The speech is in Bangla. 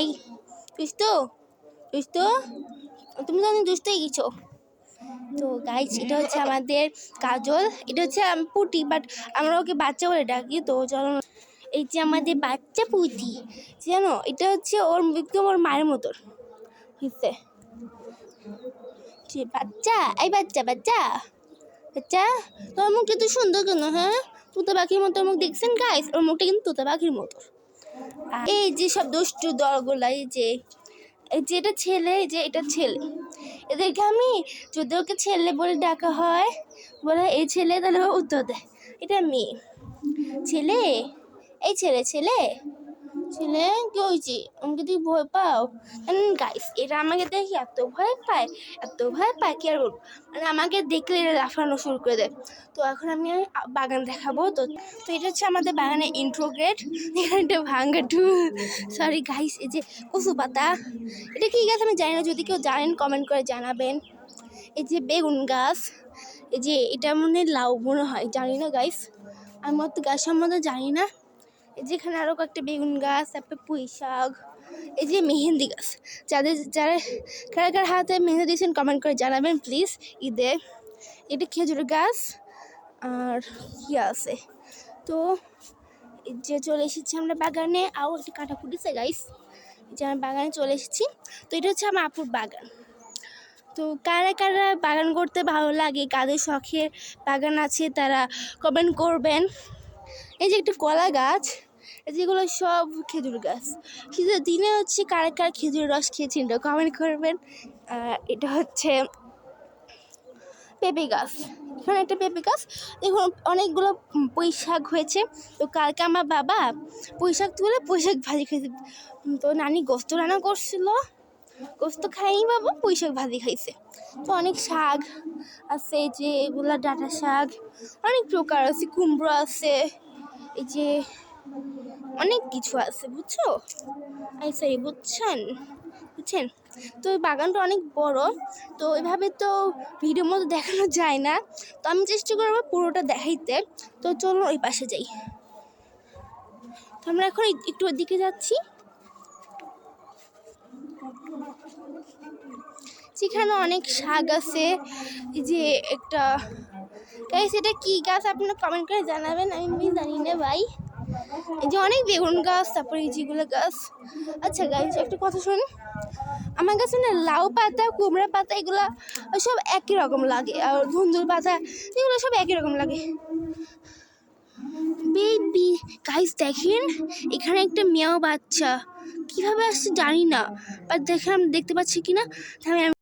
এই, দুষ্ট তুমি তো অনেক দুষ্ট হয়ে গেছো। তো গাইজ এটা হচ্ছে আমাদের কাজল, এটা হচ্ছে পুটি বাট আমরা ওকে বাচ্চা বলে ডাকি, তো চলো। এই যে আমাদের বাচ্চা পুটি, জানো, এটা হচ্ছে ওর একদম ওর মায়ের মতো হয়েছে যে বাচ্চা, এই বাচ্চা বাচ্চা। বাচ্চা তোর মুখটা তো সুন্দর কেন হ্যাঁ? তুতা পাখির মতো মুখ দেখছেন গাইস ওর মুখটা কিন্তু তুতা পাখির মতো। এই যে সব দুষ্টু দলগুলা এই যে এই যে এটা ছেলে এই যে এটা ছেলে। এদেরকে আমি যদি ওকে ছেলে বলে ডাকা হয় বলে এই ছেলে তাহলে উত্তর দেয়। এটা মেয়ে। ছেলে? এই ছেলে ছেলে? ছেলে কি হয়েছে আমাকে তুই ভয় পাও? গাইস এটা আমাকে দেখি এত ভয় পায়, এত ভয় পায়, কি আর মানে আমাকে দেখলে এরা লাফানো শুরু করে দেয়। তো এখন আমি বাগান দেখাবো। তো তো এটা হচ্ছে আমাদের বাগানের ইন্ট্রোগ্রেট এখানে একটা ভাঙ্গা টু সরি গাইস এই যে কচু পাতা। এটা কি গাছ আমি জানি না, যদি কেউ জানেন কমেন্ট করে জানাবেন। এই যে বেগুন গাছ। এই যে এটা মনে লাউ মনে হয়, জানি না গাইস আমি অত গাছ সম্বন্ধে জানি না। এই যে এখানে আরও কয়েকটা বেগুন গাছ, তারপরে পুঁই শাক, এই যে মেহেন্দি গাছ। যাদের, যারা, কারা কার হাতে মেহেন্দি দিয়েছেন কমেন্ট করে জানাবেন প্লিজ ঈদে। এটা খেজুর গাছ আর কি আছে? তো যে চলে এসেছি আমরা বাগানে। আরও একটা কাটা ফুটেছে গাইস যে আমরা বাগানে চলে এসেছি। তো এটা হচ্ছে আমার আপুর বাগান। তো কারা কারা বাগান করতে ভালো লাগে, কাদের শখের বাগান আছে, তারা কমেন্ট করবেন। এই যে একটা কলা গাছ। যেগুলো সব খেজুর গাছ। শীতের দিনে হচ্ছে কারা কার খেজুর রস খেয়েছেন এটা কমেন্ট করবেন। এটা হচ্ছে পেঁপে গাছ। এখানে একটা পেঁপে গাছ। দেখুন, অনেকগুলো পুঁই শাক হয়েছে। তো কালকে আমার বাবা পুঁই শাক তুলে পুঁই শাক ভাজি খেয়েছে তো নানি গোস্ত রান্না করছিল। গোস্ত খাইনি বাবা পুঁই শাক ভাজি খাইছে। তো অনেক শাক আছে যে এগুলা ডাঁটা শাক। অনেক প্রকার আছে, কুমড়ো আছে, এই যে অনেক কিছু আছে, বুঝছ? আই সরি, বুঝছেন? বুঝছেন? তো এই বাগানটা অনেক বড়, তো এভাবে তো ভিডিওর মতো দেখানো যায় না। তো আমি চেষ্টা করব পুরোটা দেখাইতে। তো চলো ওই পাশে যাই। তো আমরা এখন একটু ওদিকে যাচ্ছি। সেখানে অনেক শাক আছে। যে একটা এটা কি গাছ? আপনারা কমেন্ট করে জানাবেন, আমি জানি না ভাই। এই যে অনেক বেগুন গাছ, তারপরে এই যেগুলো গাছ। আচ্ছা গাইস একটা কথা শুনুন। আমার কাছে না লাউ পাতা, কুমড়া পাতা, এগুলো সব একই রকম লাগে, আর ধুন্দুল পাতা, এগুলো সব একই রকম লাগে। বেবি গাইস দেখেন, এখানে একটা মেয়েও বাচ্চা। কীভাবে আসছে জানি না বাট দেখেন আমি দেখতে পাচ্ছি কি না আমি